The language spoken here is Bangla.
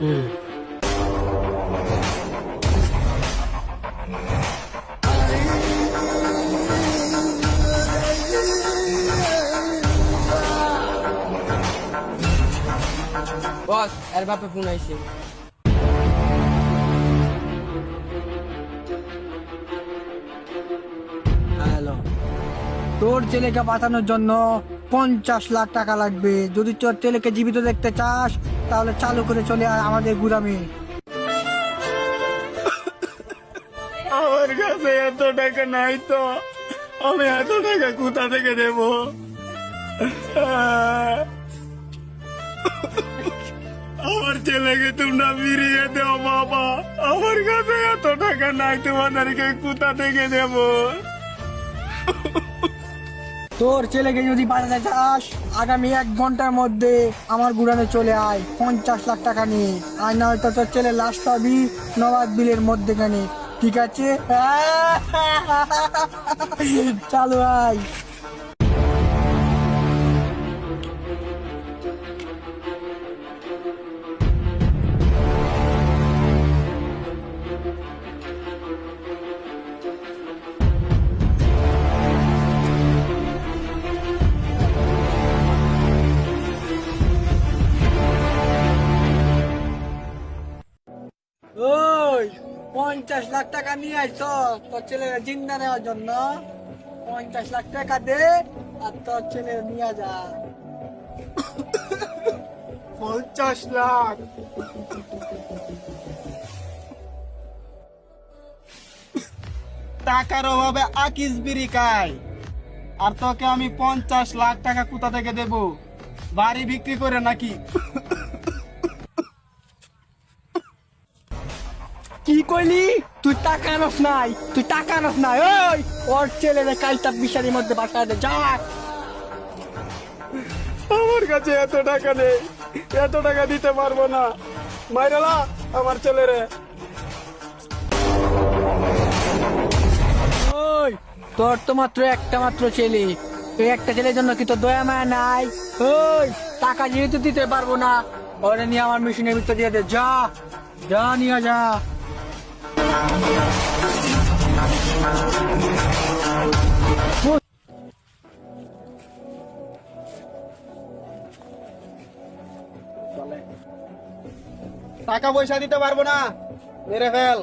Hum. Boss, erba pe pun. তোর ছেলেকে বাঁচানোর জন্য পঞ্চাশ লাখ টাকা লাগবে। যদি তোর ছেলেকে জীবিত দেখতে চাস, তাহলে চালু করে চলে আয় আমাদের গুদামে। আমার কাছে এত টাকা নাই তো, আমি এত টাকা কোথা থেকে দেব? আমার ছেলেকে তোমরা ফিরিয়ে দেও, বাবা। আমার কাছে এত টাকা নাই, তোমাদেরকে কোথা থেকে দেব? তোর ছেলেকে যদি বাঁচাতে চাস আগামী এক ঘণ্টার মধ্যে আমার গুড়ানে চলে আয়, পঞ্চাশ লাখ টাকা নিয়ে। আর না হয়তো তোর ছেলে লাশ পাবি নবাদ বিলের মধ্যেখানে। ঠিক আছে? চালু আয়। ওই, পঞ্চাশ লাখ টাকা নিয়ে আইছ তোর ছেলের জিন্দা নেওয়ার জন্য। পঞ্চাশ লাখ টাকা দে আর তোর ছেলে নিয়ে যা। পঞ্চাশ লাখ। টাকার অভাবে আকিস বিড়ি খাই আর তোকে আমি পঞ্চাশ লাখ টাকা কোথা থেকে দেব? বাড়ি বিক্রি করে নাকি? কি কইলি? তুই টাকা আনস নাই তুই টাকা আনস নাই ওই! ওর ছেলের কালটা বিশারির মধ্যে বাসা দে যা! আমার কাছে এত টাকা নেই এত টাকা দিতে পারব না। মাইরালা আমার ছেলেরে। ওই তোর তো মাত্র একটা মাত্র ছেলে এই একটা ছেলের জন্য কি তোর দয়া মায়া নাই? ওই টাকা যেহেতু দিতে পারব না ওরে নিয়ে আমার মেশিনের ভিতর দিয়ে দে যা! যা নিয়ে যা! টাকা পয়সা দিতে পারব না। মেরে ফেল।